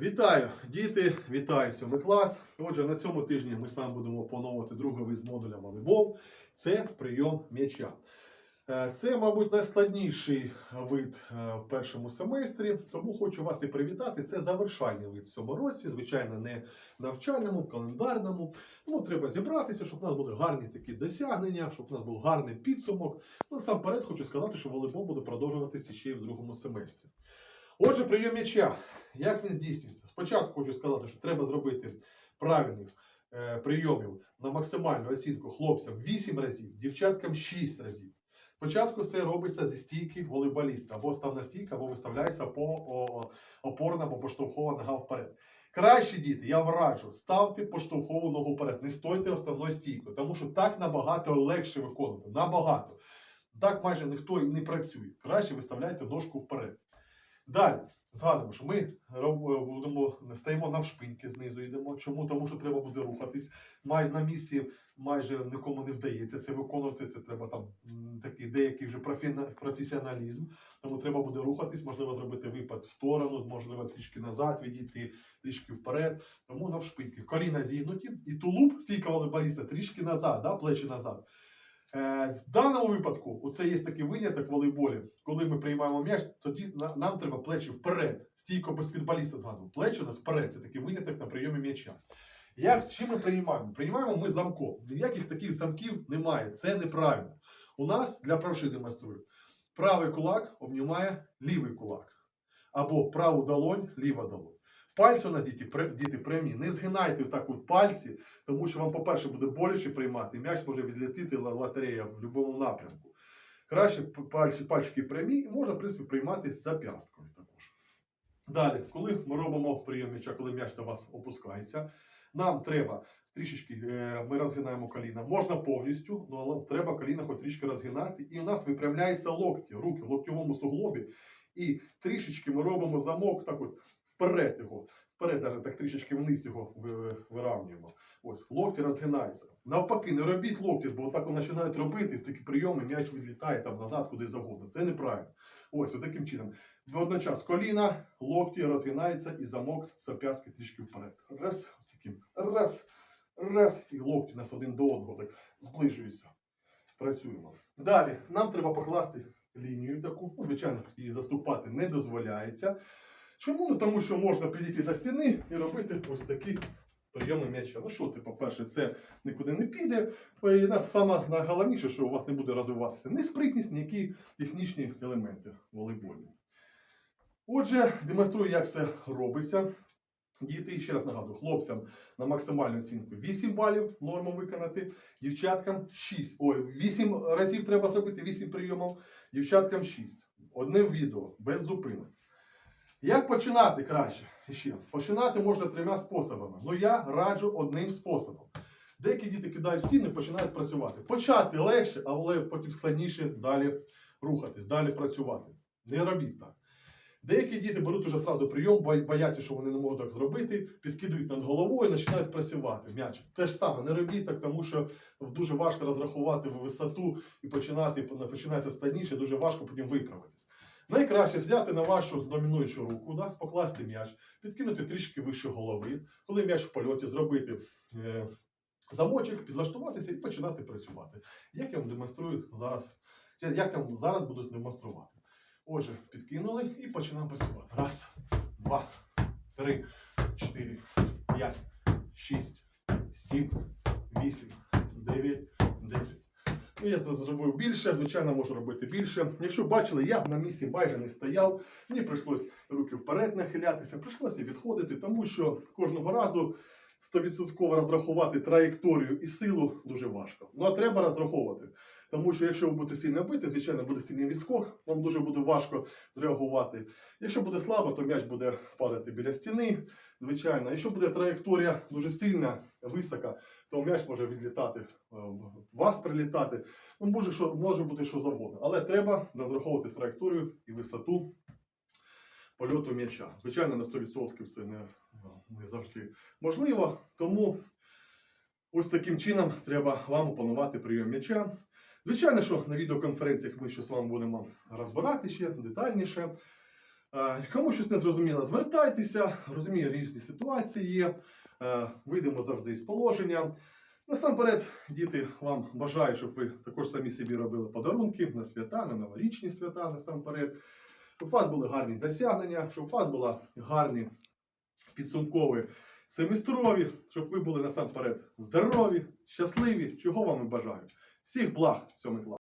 Вітаю, діти! Вітаю сьомий клас. Отже, на цьому тижні ми саме будемо опановувати другий вид з модуля волейбол. Це прийом м'яча. Е, Це, мабуть, найскладніший вид е, в першому семестрі, тому хочу вас і привітати. Це завершальний вид в цьому році, звичайно, не навчальному, календарному. Ну, треба зібратися, щоб у нас були гарні такі досягнення, щоб у нас був гарний підсумок. Насамперед хочу сказати, що волейбол буде продовжуватися ще й в другому семестрі. Отже, прийом м'яча. Як він здійснюється? Спочатку хочу сказати, що треба зробити правильних е, прийомів на максимальну оцінку хлопцям 8 разів, дівчаткам 6 разів. Спочатку все робиться зі стійки волейболіста, або ставна стійка, або виставляється по о, опорна або поштовхова нога вперед. Краще діти, я вам раджу, ставте поштовхову ногу вперед, не стойте основною стійкою, тому що так набагато легше виконувати. Набагато. Так майже ніхто і не працює. Краще виставляйте ножку вперед. Далі. Згадуємо, що ми роб- будемо стаємо навшпиньки знизу йдемо. Чому? Тому що треба буде рухатись. Май на місці майже нікому не вдається це виконувати. Це треба там такий деякий вже професіоналізм. Тому треба буде рухатись, можливо, зробити випад в сторону, можливо, трішки назад відійти, трішки вперед. Тому навшпиньки. Коліна зігнуті, і тулуб стійка волейболіста трішки назад, да, плечі назад. Е, в даному випадку, оце є такий виняток в волейболі. Коли ми приймаємо м'яч, тоді нам треба плечі вперед. Стійко баскетболіста згадував. Плечі у нас вперед. Це такий виняток на прийомі м'яча. Як чим ми приймаємо? Приймаємо ми замком. Ніяких таких замків немає. Це неправильно. У нас для правши демонструю. Правий кулак обнімає лівий кулак. Або праву долонь, ліва долонь. Пальці у нас діти, діти прямі. Не згинайте так от пальці, тому що вам, по-перше, буде боляче приймати. М'яч може відлетіти лотерея в будь-якому напрямку. Краще пальці, пальчики прямі і можна, в принципі, приймати зап'ясткою також. Далі, коли ми робимо прийом м'яча, коли м'яч до вас опускається, нам треба трішечки, е, ми розгинаємо коліна. Можна повністю, ну, але треба коліна хоч трішки розгинати. І у нас випрямляються локті, руки в локтєвому суглобі. І трішечки ми робимо замок так от вперед його. Вперед, навіть так трішечки вниз його ви- виравнюємо. Ось, локті розгинаються. Навпаки, не робіть локті, бо так вони починають робити, в такі прийоми м'яч відлітає там назад, куди завгодно. Це неправильно. Ось, отаким чином. Водночас коліна, локті розгинаються і замок зап'яски трішки вперед. Раз, ось таким. Раз, раз, і локті нас один до одного так зближуються. Працюємо. Далі нам треба покласти лінію таку. Ну, звичайно, її заступати не дозволяється. Чому? Ну, тому що можна підійти до стіни і робити ось такі прийоми м'яча. Ну що це, по-перше, це нікуди не піде. І саме найголовніше, що у вас не буде розвиватися ні спритність, ніякі технічні елементи волейбольні. Отже, демонструю, як це робиться. Діти, ще раз нагадую, хлопцям на максимальну оцінку 8 балів норму виконати, дівчаткам 6. Ой, 8 разів треба зробити 8 прийомів, дівчаткам 6. Одне відео, без зупинок. Як починати краще? Ще. Починати можна трьома способами. Ну я раджу одним способом. Деякі діти кидають стіни і починають працювати. Почати легше, але потім складніше далі рухатись, далі працювати. Не робіть так. Деякі діти беруть уже сразу прийом, бояться, що вони не можуть так зробити, підкидують над головою і починають працювати м'яч. Те ж саме, не робіть так, тому що дуже важко розрахувати висоту і починати починається складніше, дуже важко потім виправитись. Найкраще взяти на вашу домінуючу руку, да, покласти м'яч, підкинути трішки вище голови, коли м'яч в польоті, зробити е, замочок, підлаштуватися і починати працювати. Як я вам демонструю зараз, як я вам зараз буду демонструвати. Отже, підкинули і починаємо працювати. Раз, два, три, чотири, п'ять, шість, сім, вісім, дев'ять, десять. Ну, я зробив більше, звичайно, можу робити більше. Якщо бачили, я на місці майже не стояв. Мені прийшлось руки вперед нахилятися, прийшлося відходити, тому що кожного разу 100% розрахувати траєкторію і силу дуже важко. Ну а треба розраховувати. Тому що якщо ви будете сильно бити, звичайно, буде сильний відскок, вам дуже буде важко зреагувати. Якщо буде слабо, то м'яч буде падати біля стіни, звичайно. Якщо буде траєкторія дуже сильна, висока, то м'яч може відлітати, е, вас прилітати. Ну, може, що, може бути що завгодно. Але треба розраховувати траєкторію і висоту польоту м'яча. Звичайно, на 100% це не, не завжди можливо. Тому ось таким чином треба вам опанувати прийом м'яча. Звичайно, що на відеоконференціях ми ще з вами будемо розбирати ще детальніше. Е, Кому щось не зрозуміло, звертайтеся. Розумію, різні ситуації є. Е, Вийдемо завжди з положення. Насамперед, діти, вам бажаю, щоб ви також самі собі робили подарунки на свята, на новорічні свята насамперед. Щоб у вас були гарні досягнення, щоб у вас були гарні підсумкові семестрові, щоб ви були насамперед здорові, щасливі, чого вам і бажаю. Всіх благ, сьомий клас.